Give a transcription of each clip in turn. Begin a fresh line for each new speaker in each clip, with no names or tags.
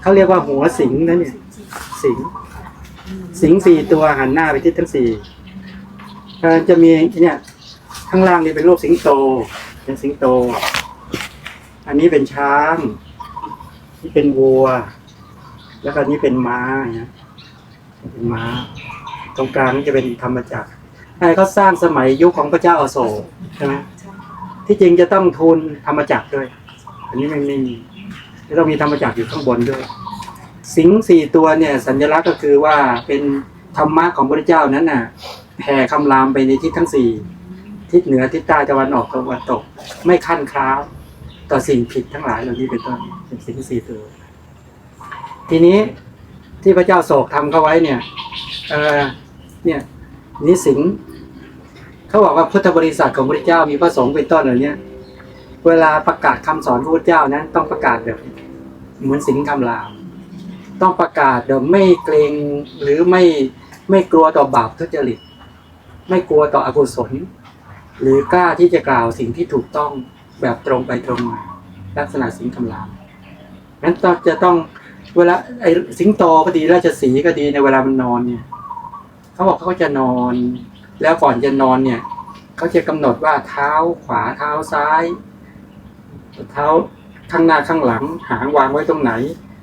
เขาเรียกว่าหัวสิงนะเนี่ย สิง สิงสี่ตัวหันหน้าไปทิศทั้งสี่จะมีเนี่ยข้างล่างนี่เป็นรูปสิงโต เป็นสิงโต อันนี้เป็นช้างนี่เป็นวัว แล้วก็นี้เป็นม้าเนี่ยเป็นม้า ตรงกลางนี่จะเป็นธรรมจักรให้เขาสร้างสมัยยุคของพระเจ้าอโศกใช่ไหมที่จริงจะต้องทูลธรรมจักรด้วย อันนี้ไม่มี จะต้องมีธรรมจักรอยู่ข้างบนด้วย สิงห์สี่ตัวเนี่ย สัญลักษณ์ก็คือว่าเป็นธรรมะของพระเจ้านั้นน่ะแผ่คำรามไปในทิศทั้งสี่ทิศเหนือทิศใต้ตะวันออกตะวันตก ไม่ขั้นคร้าวต่อสิ่งผิดทั้งหลายเหล่านี้เป็นต้นเป็นสิงห์สี่ตัว ทีนี้ที่พระเจ้าโศกทำเข้าไว้เนี่ยเออเนี่ยนี่สิงห์เขาบอกว่าพุทธบริษัทของพระเจ้ามีพระสงฆ์เป็นต้นเหล่านี้เวลาประกาศคำสอนของพระเจ้านั้นต้องประกาศแบบ เหมือนสิงห์คำราม ต้องประกาศโดยไม่เกรงหรือไม่ไม่กลัวต่อบาปทุจริต ไม่กลัวต่ออกุศล หรือกล้าที่จะกล่าวสิ่งที่ถูกต้องแบบตรงไปตรงมา ลักษณะสิงห์คำรามนั้นต้องจะต้องเวลาไอ้สิงโตก็ดีราชสีก็ดีในเวลามันนอนเนี่ยเขาบอกเขาจะนอน แล้วก่อนจะนอนเนี่ยเขาจะกำหนดว่าเท้าขวาเท้าซ้าย เท้า ข้างหน้าข้างหลัง หางวางไว้ตรงไหน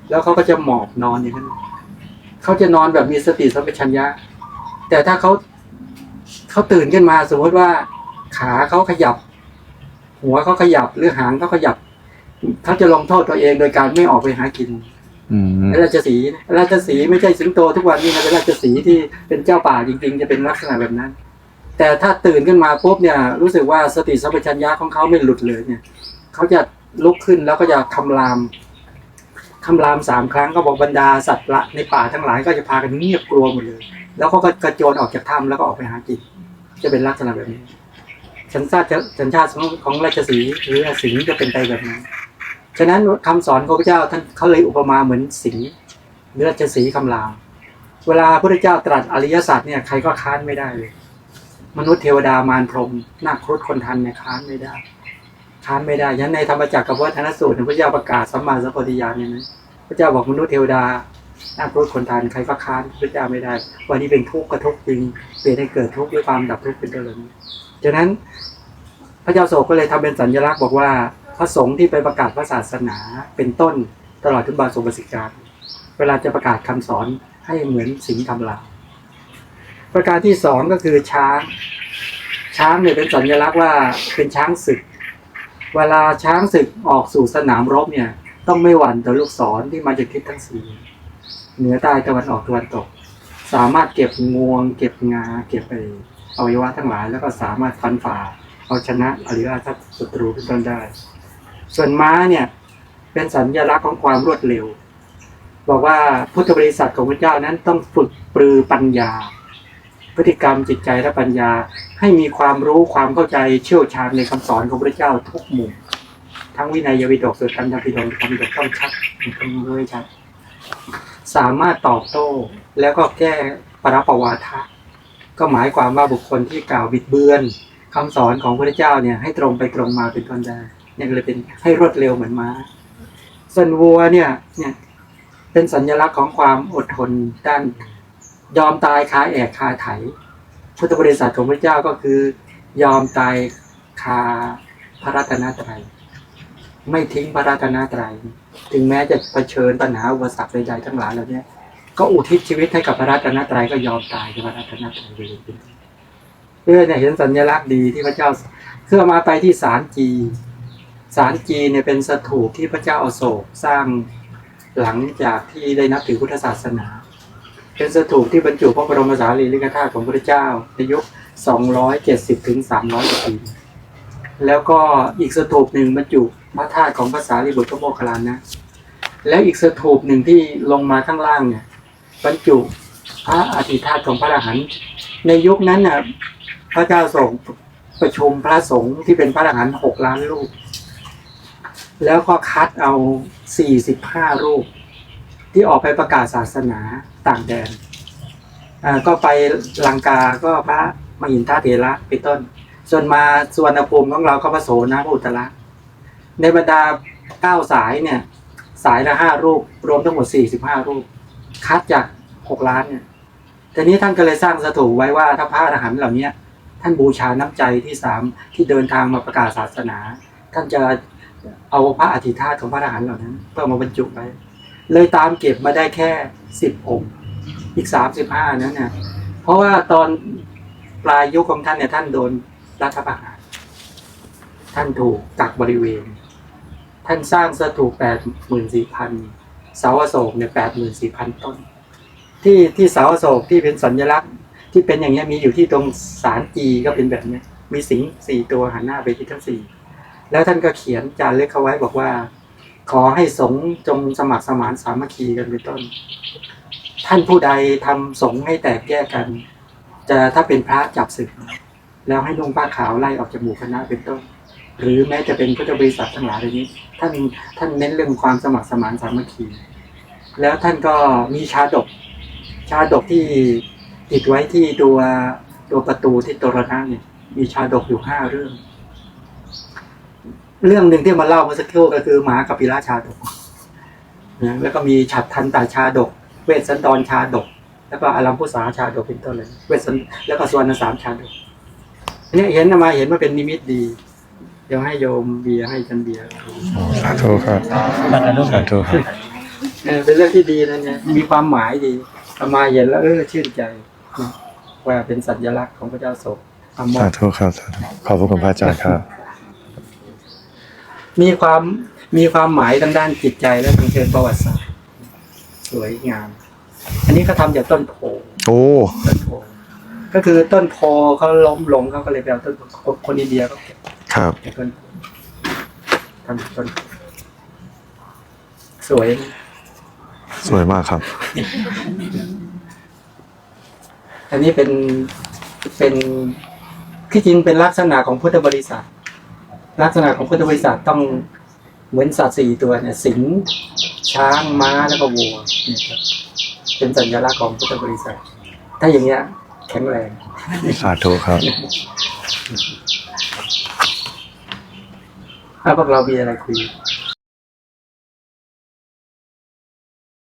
แล้วเขาก็จะหมอบนอนอย่างนั้นเขาจะนอนแบบมีสติสัมปชัญญะ แต่ถ้าเขาเขาตื่นขึ้นมาสมมติว่าขาเขาขยับ หัวเขาขยับหรือหางเขาขยับเขาจะลงโทษตัวเองโดยการไม่ออกไปหากิน
อืม
ราชสีห์นะราชสีห์ไม่ใช่สิงโตทุกวันนี้นะเป็นราชสีห์ที่เป็นเจ้าป่าจริง ๆ จะเป็นลักษณะแบบนั้น แต่ถ้าตื่นขึ้นมาปุ๊บเนี่ย รู้สึกว่าสติสัมปชัญญะของเขาไม่หลุดเลยเนี่ยเขาจะ ลุกขึ้นแล้วก็จะคำรามคำรามสามครั้งก็บอกบรรดาสัตว์ละในป่าทั้งหลายก็จะพากันเงียบกลัวหมดเลย แล้วเขาก็กระโจนออกจากถ้ำแล้วก็ออกไปหากินจะเป็นลักษณะแบบนี้สัญชาติสัญชาติของราชสีหรือสิงจะเป็นไปแบบนั้นฉะนั้นคำสอนของพระเจ้าท่านเขาเลยอุปมาเหมือนสิงหรือราชสีคำรามเวลาพระเจ้าตรัสอริยสัจเนี่ยใครก็ค้านไม่ได้เลย มนุษย์เทวดามารพรหมนาครุฑคนทันเนี่ยค้านไม่ได้ ค้านไม่ได้ยันในธรรมจักรกับวัฒนสูตรพระเจ้าประกาศสัมมาสัมปวิญาณเนี่ยนะพระเจ้าบอกมนุษย์เทวดานาครุฑคนทันใครก็ค้านพระเจ้าไม่ได้ วันนี้เป็นทุกข์กระทุกจริงเปลี่ยนให้เกิดทุกข์ด้วยความดับทุกข์เป็นต้นเหล่านี้ฉะนั้นพระเจ้าโศกก็เลยทำเป็นสัญลักษณ์บอกว่าพระสงฆ์ที่ไปประกาศพระศาสนาเป็นต้นตลอดถึงบาสุบสิการเวลาจะประกาศคำสอนให้เหมือนสิงห์ทำลาประการที่สองก็คือช้าง ช้างเนี่ยเป็นสัญลักษณ์ว่าเป็นช้างศึก เวลาช้างศึกออกสู่สนามรบเนี่ย ต้องไม่หวั่นต่อลูกศรที่มาจากทิศทั้งสี่เหนือใต้ตะวันออกตะวันตก สามารถเก็บงวง เก็บงา เก็บไปอวัยวะทั้งหลาย แล้วก็สามารถฟันฝ่าเอาชนะอริยสัตศัตรูเป็นต้นได้ ส่วนม้าเนี่ย เป็นสัญลักษณ์ของความรวดเร็ว บอกว่าพุทธบริษัทของพระเจ้านั้นต้องฝึกปรือปัญญา พฤติกรรมจิตใจและปัญญา ให้มีความรู้ความเข้าใจเชี่ยวชาญในคำสอนของพระเจ้าทุกมุมทั้งวินัยวิดกสุดกันธรรมพิดกคำพิดกต้องชัดต้องด้วยชัดสามารถตอบโต้แล้วก็แก้ปรับประวาทะก็หมายความว่าบุคคลที่กล่าวบิดเบือนคำสอนของพระเจ้าเนี่ยให้ตรงไปตรงมาเป็นต้นได้เนี่ยเลยเป็นให้รวดเร็วเหมือนม้าส่วนวัวเนี่ยเนี่ยเป็นสัญลักษณ์ของความอดทนด้าน ยอมตายคาแอกคาไถ พุทธบริษัทของพระเจ้าก็คือ ยอมตายคาพระรัตนตรัย ไม่ทิ้งพระรัตนตรัย ถึงแม้จะเผชิญปัญหาอุปสรรคใดๆทั้งหลายเหล่านี้ก็อุทิศชีวิตให้กับพระรัตนตรัยก็ยอมตายกับพระรัตนตรัยเลยเพื่อเนี่ยเห็นสัญลักษณ์ดีที่พระเจ้าเพื่อมาไปที่ศาลจีศาลจีเนี่ยเป็นสถูปที่พระเจ้าอโศกสร้างหลังจากที่ได้นับถือพุทธศาสนา เป็นสถูปที่บรรจุพระบรมสารีริกธาตุของพระเจ้าในยุค 270 ถึง 300 ปี แล้วก็อีกสถูปหนึ่งบรรจุพระธาตุของภาษาลิบุตรพระโมคคัลลานะ แล้วอีกสถูปหนึ่งที่ลงมาข้างล่างเนี่ยบรรจุพระอธิธาตุของพระอรหันต์ในยุคนั้นน่ะพระเจ้าส่งประชุมพระสงฆ์ที่เป็นพระอรหันต์หกล้านรูป แล้วก็คัดเอาสี่สิบห้ารูป ที่ออกไปประกาศศาสนา ต่างแดนอ่าก็ไปลังกาก็พระมหินทาเถระเป็นต้น ส่วนมาสวนภูมิของเราก็พระโสนะพระอุตระในบรรดาเก้าสายเนี่ย สายละห้ารูป รวมทั้งหมดสี่สิบห้ารูป คัดจากหกล้านเนี่ยทีนี้ท่านก็เลยสร้างสถูปไว้ว่าถ้าพระอรหันต์เหล่านี้ท่านบูชาน้ำใจที่สามที่เดินทางมาประกาศศาสนา ท่านจะเอาพระอธิธาตของพระอรหันต์เหล่านั้นเพื่อมาบรรจุไว้ เลยตามเก็บมาได้แค่สิบองค์ อีกสามสิบห้านั้นเนี่ยเพราะว่าตอนปลายยุคของท่านเนี่ยท่านโดนรัฐประหาร ท่านถูกกักบริเวณ ท่านสร้างสถูปแปดหมื่นสี่พันเสาโศกเนี่ยแปดหมื่นสี่พันต้น ที่ที่เสาโศกที่เป็นสัญลักษณ์ ที่เป็นอย่างเงี้ยมีอยู่ที่ตรงสารจีก็เป็นแบบเนี้ยมีสิงห์สี่ตัวหันหน้าไปที่ทั้งสี่แล้วท่านก็เขียนจารึกเขาไว้บอกว่า ขอให้สงฆ์จงสมัครสมานสามัคคีกันเป็นต้น ท่านผู้ใดทำสงฆ์ให้แตกแยกกัน จะถ้าเป็นพระจับศึก แล้วให้นุ่งผ้าขาวไล่ออกจากหมู่คณะเป็นต้น หรือแม้จะเป็นพุทธบริษัททั้งหลายเหล่านี้ ท่านท่านเน้นเรื่องความสมัครสมานสามัคคี แล้วท่านก็มีชาดก ชาดกที่ติดไว้ที่ตัวตัวประตูที่ตรณะเนี่ยมีชาดกอยู่ห้าเรื่อง เรื่องหนึ่งที่มาเล่าเมื่อสักครู่ก็คือมหากัปปิละชาดกนะแล้วก็มีฉัตรทันตาชาดก เวสสันดรชาดก แล้วก็อารัมพุสาชาดกเป็นต้นเลยเวสสันแล้วก็สวรรณสามชาดกอันนี้เห็นมาเห็นว่าเป็นนิมิตดี เดี๋ยวให้โยมเบียร์ให้จันเบียร์
สาธุครับสาธุครับ
เออเป็นเรื่องที่ดีนะเนี่ยมีความหมายดีเอามาเห็นแล้วเออชื่นใจนะว่าเป็นสัญลักษณ์ของพระเจ้าโศกอามอ
สาธุครับสาธุขอบพระคุณพระอาจารย์ครับ
มีความมีความหมายทางด้านจิตใจและทางเชิงประวัติศาสตร์ สวยงาม อันนี้เขาทำจากต้นโพ
โอ้
ต้นโพก็คือต้นโพเขาล้มลงเขาก็เลยไปเอาต้นโพคนอินเดียเขาเก็บ
ครับ
จากต้นโพทำจากต้นโพสวย
สวยมากครับ
อันนี้เป็นเป็นที่จริงเป็นลักษณะของพุทธบริษัท ลักษณะของพุทธบริษัทต้องเหมือนสัตว์สี่ตัวเนี่ยสิงห์ ช้างม้าแล้วก็วัวเนี่ยครับเป็นสัญลักษณ์ของพุทธบริษัท ถ้าอย่างเงี้ยแข็งแรง
สาธุครับ
ถ้าพวกเรามีอะไรคุย